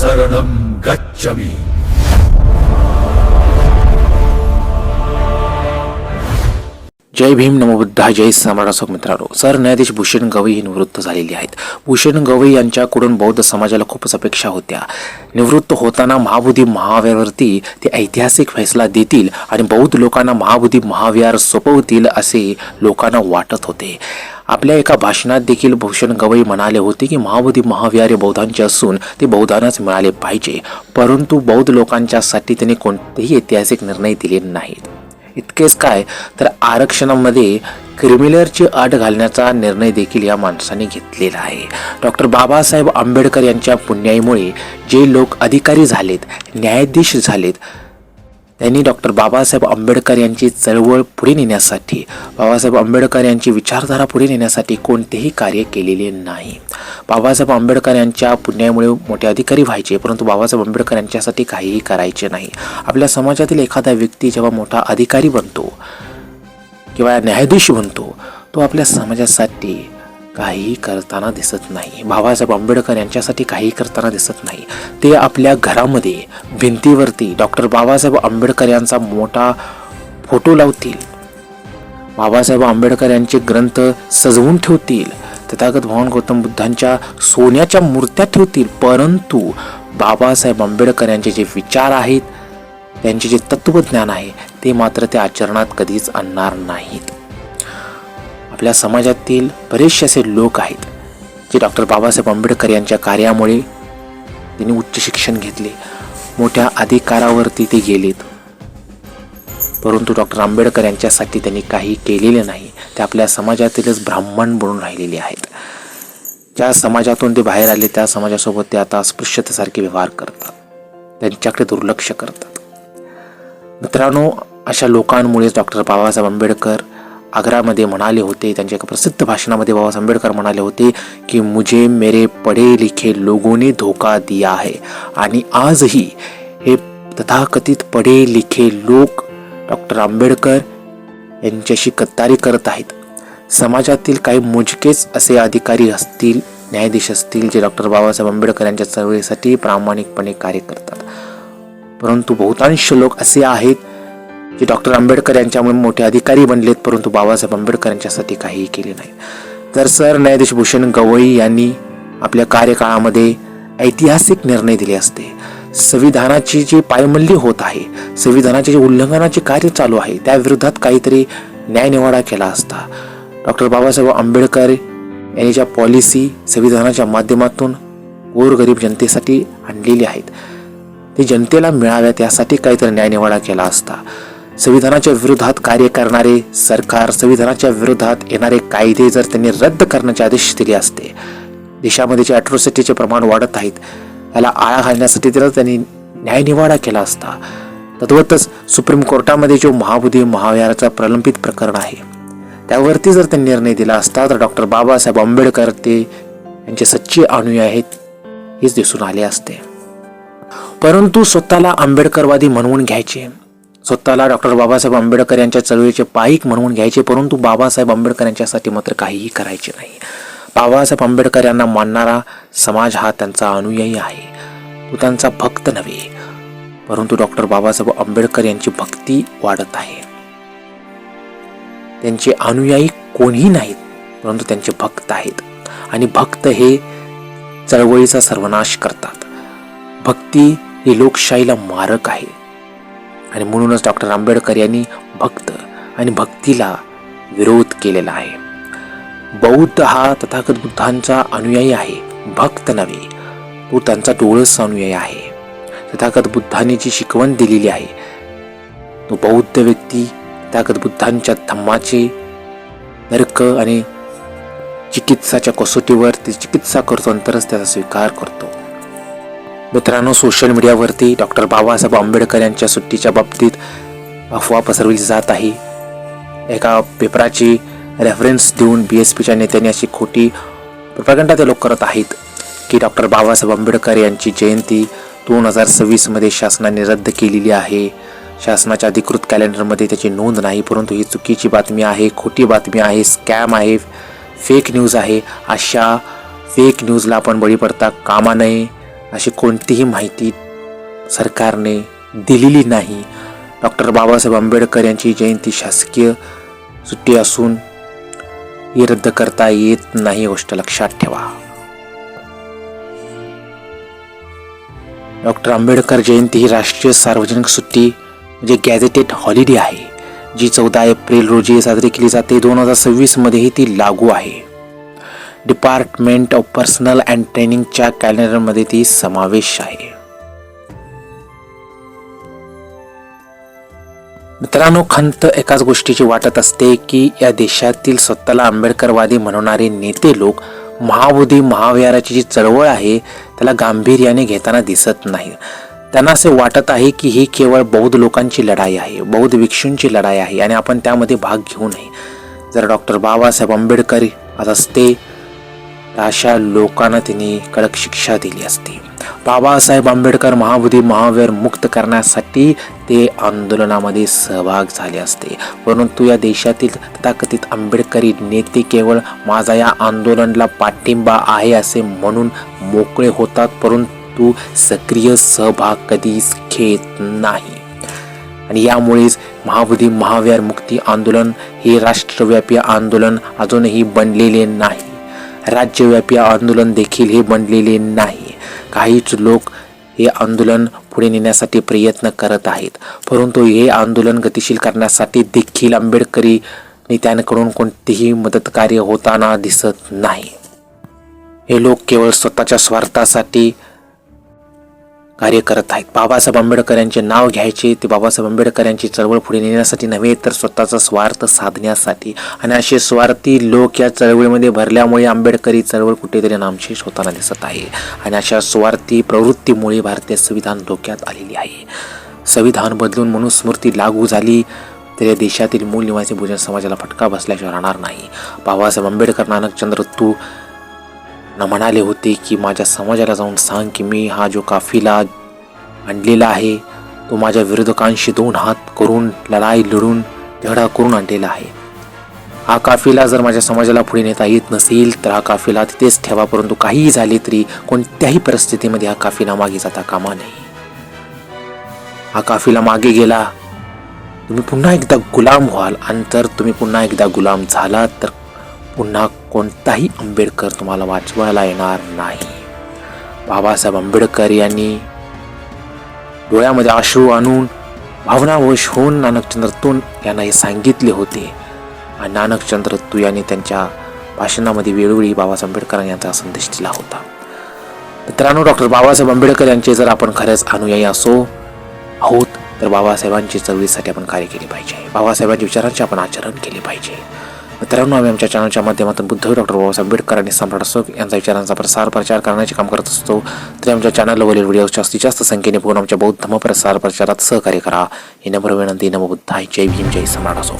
शरणं गच्छमि। जय भीम नमोबुद्धा जय समरासक मित्रांनो. सर न्यायाधीश भूषण गवई हे निवृत्त झालेले आहेत. भूषण गवई यांच्याकडून बौद्ध समाजाला खूपच अपेक्षा होत्या. निवृत्त होताना महाबुद्धी महाविहारवरती ते ऐतिहासिक फैसला देतील आणि बौद्ध लोकांना महाबुद्धी महाविहार सोपवतील असे लोकांना वाटत होते. आपल्या एका भाषणात देखील भूषण गवई म्हणाले होते की महाबोधी महाविहार बौद्धांचे असून ते बौद्धांनाच मिळाले पाहिजे. परंतु बौद्ध लोकांच्यासाठी त्यांनी कोणतेही ऐतिहासिक निर्णय दिले नाहीत. इतकेच काय तर आरक्षणामध्ये क्रिमिनलची अट घालण्याचा निर्णय देखील या माणसाने घेतलेला आहे. डॉक्टर बाबासाहेब आंबेडकर यांच्या पुण्याईमुळे जे लोक अधिकारी झालेत न्यायाधीश झालेत त्यांनी डॉक्टर बाबासाहेब आंबेडकर यांची चळवळ पुढे नेण्यासाठी बाबासाहेब आंबेडकर यांची विचारधारा पुढे नेण्यासाठी कोणतेही कार्य केलेले नाही. बाबासाहेब आंबेडकर यांच्या पुण्यामुळे मोठे अधिकारी व्हायचे परंतु बाबासाहेब आंबेडकर यांच्यासाठी काहीही करायचे नाही. आपल्या समाजातील एखादा व्यक्ती जेव्हा मोठा अधिकारी बनतो किंवा न्यायाधीश बनतो तो आपल्या समाजासाठी काही करताना दिसत नाही. बाबासाहेब आंबेडकर यांच्यासाठी काही करताना दिसत नाही. ते आपल्या घरामध्ये भिंतीवरती डॉक्टर बाबासाहेब आंबेडकर यांचा मोठा फोटो लावतील. बाबासाहेब आंबेडकर यांचे ग्रंथ सजवून ठेवतील. तथागत भगवान गौतम बुद्धांच्या सोन्याच्या मूर्त्या ठेवतील. परंतु बाबासाहेब आंबेडकर यांचे जे विचार आहेत त्यांचे जे तत्वज्ञान आहे ते मात्र ते आचरणात कधीच आणणार नाहीत. आपल्या समाजातील बरेचसे असे लोक आहेत जे डॉक्टर बाबासाहेब आंबेडकर यांच्या कार्यामुळे त्यांनी उच्च शिक्षण घेतले मोठ्या अधिकारावरती ते गेलेत. परंतु डॉक्टर आंबेडकर यांच्यासाठी त्यांनी काही केलेले नाही ते आपल्या समाजातीलच ब्राह्मण बनून राहिलेले आहेत. ज्या समाजातून ते बाहेर आले त्या समाजासोबत ते आता अस्पृश्यतेसारखे व्यवहार करतात. त्यांच्याकडे दुर्लक्ष करतात. मित्रांनो अशा लोकांमुळेच डॉक्टर बाबासाहेब आंबेडकर आग्रामध्ये म्हणाले होते त्यांच्या एका प्रसिद्ध भाषणामध्ये बाबासाहेब आंबेडकर म्हणाले होते की मुझे मेरे पढे लिखे लोगों ने धोका दिया आहे आणि आजही हे तथाकथित पढे लिखे लोक डॉक्टर आंबेडकर यांच्याशी गद्दारी करत आहेत. समाजातील काही मोजकेच असे अधिकारी असतील न्यायाधीश असतील जे डॉक्टर बाबासाहेब आंबेडकर यांच्या चळवळीसाठी प्रामाणिकपणे कार्य करतात. परंतु बहुतांश लोक असे आहेत जे डॉक्टर आंबेडकर यांच्यामुळे मोठे अधिकारी बनलेत परंतु बाबासाहेब आंबेडकर यांच्यासाठी काहीही केले नाही. तर सर न्यायाधीश भूषण गवई यांनी आपल्या कार्यकाळामध्ये ऐतिहासिक निर्णय दिले असते. संविधानाची जी पायमल्ली होत आहे संविधानाचे जे उल्लंघनाचे कार्य चालू आहे त्या विरोधात काहीतरी न्यायनिवाडा केला असता. डॉक्टर बाबासाहेब आंबेडकर यांनी ज्या पॉलिसी संविधानाच्या माध्यमातून गोरगरीब जनतेसाठी आणलेली आहेत ते जनतेला मिळाव्यात यासाठी काहीतरी न्यायनिवाडा केला असता. संविधानाच्या विरोधात कार्य करणारे सरकार संविधानाच्या विरोधात येणारे कायदे जर त्यांनी रद्द करण्याचे आदेश दिले असते देशामध्ये जे अॅट्रॉसिटीचे प्रमाण वाढत आहेत याला आळा घालण्यासाठी जर त्यांनी न्यायनिवाडा केला असता तद्वतच सुप्रीम कोर्टामध्ये जो महाबुधी महाविहाराचा प्रलंबित प्रकरण आहे त्यावरती जर त्यांनी निर्णय दिला असता तर डॉक्टर बाबासाहेब आंबेडकर ते यांचे सच्चे अनुयायी आहेत हेच दिसून आले असते. परंतु स्वतःला आंबेडकरवादी म्हणवून घ्यायचे स्वतःला डॉक्टर बाबासाहेब आंबेडकर यांच्या चळवळीचे पाईक म्हणून घ्यायचे परंतु बाबासाहेब आंबेडकर यांच्यासाठी मात्र काहीही करायचे नाही. बाबासाहेब आंबेडकर यांना मानणारा समाज हा त्यांचा अनुयायी आहे. तो त्यांचा भक्त नव्हे परंतु डॉक्टर बाबासाहेब आंबेडकर यांची भक्ती वाढत आहे. त्यांचे अनुयायी कोणीही नाहीत परंतु त्यांचे भक्त आहेत. आणि भक्त हे चळवळीचा सर्वनाश करतात. भक्ती ही लोकशाहीला मारक आहे. आणि म्हणूनच डॉक्टर आंबेडकर यांनी भक्त आणि भक्तीला विरोध केलेला आहे. बौद्ध हा तथागत बुद्धांचा अनुयायी आहे. भक्त नव्हे तो त्यांचा डोळस अनुयायी आहे. तथागत बुद्धांनी जी शिकवण दिलेली आहे तो बौद्ध व्यक्ती तथागत बुद्धांच्या धम्माचे नरक आणि चिकित्साच्या कसोटीवर ते चिकित्सा करतो नंतरच त्याचा स्वीकार करतो. मित्रांनो सोशल मीडियावरती डॉक्टर बाबासाहेब आंबेडकर यांच्या सुट्टीच्या बाबतीत अफवा पसरवली जात आहे. एका पेपराची रेफरन्स देऊन बी एस पीच्या नेत्यांनी अशी खोटी प्रगंडा ते लोक करत आहेत की डॉक्टर बाबासाहेब आंबेडकर यांची जयंती दोन हजार सव्वीसमध्ये शासनाने रद्द केलेली आहे. शासनाच्या अधिकृत कॅलेंडरमध्ये त्याची नोंद नाही परंतु ही चुकीची बातमी आहे खोटी बातमी आहे स्कॅम आहे फेक न्यूज आहे. अशा फेक न्यूजला आपण बळी पडता कामा नये. अशी कोणतीही माहिती सरकारने दिलेली नाही. डॉक्टर बाबासाहेब आंबेडकर यांची जयंती शासकीय सुट्टी असून ही रद्द करता येत नाही गोष्ट लक्षात ठेवा. डॉक्टर आंबेडकर जयंती ही राष्ट्रीय सार्वजनिक सुट्टी म्हणजे गॅझेटेड हॉलिडे आहे जी चौदा एप्रिल रोजी साजरी केली जाते. दोन हजार सव्वीसमध्येही ती लागू आहे. डिपार्टमेंट ऑफ पर्सनल अँड ट्रेनिंगच्या कॅलेंडरमध्ये ती समावेश आहे. मित्रांनो खंत एकाच गोष्टीची वाटत असते की या देशातील स्वतःला आंबेडकरवादी म्हणणारे नेते लोक महाबोधी महाविहाराची जी चळवळ आहे त्याला गांभीर्याने घेताना दिसत नाही त्यांना असे वाटत आहे की ही केवळ बौद्ध लोकांची लढाई आहे बौद्ध भिक्षूंची लढाई आहे आणि आपण त्यामध्ये भाग घेऊ नये. जर डॉक्टर बाबासाहेब आंबेडकर आज असते अशा लोकांना त्यांनी कडक शिक्षा दिली असती. बाबासाहेब आंबेडकर महाबुधी महावीर मुक्त करण्यासाठी ते आंदोलनामध्ये सहभाग झाले असते. परंतु या देशातील तथाकथित आंबेडकरी नेते केवळ माझा या आंदोलनाला पाठिंबा आहे असे म्हणून मोकळे होतात परंतु सक्रिय सहभाग कधीच घेत नाही. आणि यामुळेच महाबुधी महावीर मुक्ती आंदोलन हे राष्ट्रव्यापी आंदोलन अजूनही बनलेले नाही. राज्यव्यापी आंदोलन देखील हे बनलेले नाही. काहीच लोक हे आंदोलन पुढे नेण्यासाठी प्रयत्न करत आहेत. परंतु हे आंदोलन गतिशील करण्यासाठी देखील आंबेडकरी नेत्यांकडून कोणतीही मदतकार्य होताना दिसत नाही. हे लोक केवळ स्वतःच्या स्वार्थासाठी कार्य करत आहेत. बाबासाहेब आंबेडकर यांचे नाव घ्यायचे ते बाबासाहेब आंबेडकर यांची चळवळ पुढे नेण्यासाठी नव्हे तर स्वतःचा स्वार्थ साधण्यासाठी. आणि असे स्वार्थी लोक या चळवळीमध्ये भरल्यामुळे आंबेडकरी चळवळ कुठेतरी नामशेष होताना दिसत आहे. आणि अशा स्वार्थी प्रवृत्तीमुळे भारतीय संविधान धोक्यात आलेली आहे. संविधान बदलून मनुस्मृती लागू झाली तर या देशातील मूल निवासी भोजन समाजाला फटका बसल्याशिवाय राहणार नाही. बाबासाहेब आंबेडकर नानकचंद्र तू न म्हणाले होते की माझ्या समाजाला जाऊन सांग की मी हा जो काफिला आणलेला आहे तो माझ्या विरोधकांशी दोन हात करून लढाई लढून लढा करून आणलेला आहे. हा काफिला जर माझ्या समाजाला पुढे नेता येत नसेल तर हा काफिला तिथेच ठेवा परंतु काहीही झाले तरी कोणत्याही परिस्थितीमध्ये हा काफिला मागे जाता कामा नये. हा काफिला मागे गेला तुम्ही पुन्हा एकदा गुलाम व्हाल. आणि जर तुम्ही पुन्हा एकदा गुलाम झालात तर पुन्हा कोणताही आंबेडकर तुम्हाला वाचवायला येणार नाही. बाबासाहेब आंबेडकर यांनी डोळ्यामध्ये अश्रू आणून भावनावश होऊन नानकचंद्र तू यांना हे सांगितले होते. आणि नानकचंद्र तू यांनी त्यांच्या भाषणामध्ये वेळोवेळी बाबासाहेब आंबेडकर यांचा संदेश दिला होता. मित्रांनो डॉक्टर बाबासाहेब आंबेडकर यांचे जर आपण खरंच अनुयायी असो आहोत तर बाबासाहेबांची चळवळीसाठी आपण कार्य केले पाहिजे. बाबासाहेबांच्या विचारांचे आपण आचरण केले पाहिजे. मित्रांनो आम्ही आमच्या चॅनलच्या माध्यमातून बुद्ध डॉक्टर बाबासाहेब आंबेडकर आणि सम्राट अशोक यांचा विचारांचा प्रसार प्रचार करण्याचे काम करत असतो. तरी आमच्या चॅनलवरील व्हिडिओ जास्तीत जास्त संख्येने पाहून आमच्या बौद्ध धर्म प्रसार प्रचारात सहकार्य करा. ही नम्र विनंती नमबुद्धाय जय भीम जय सम्राट असो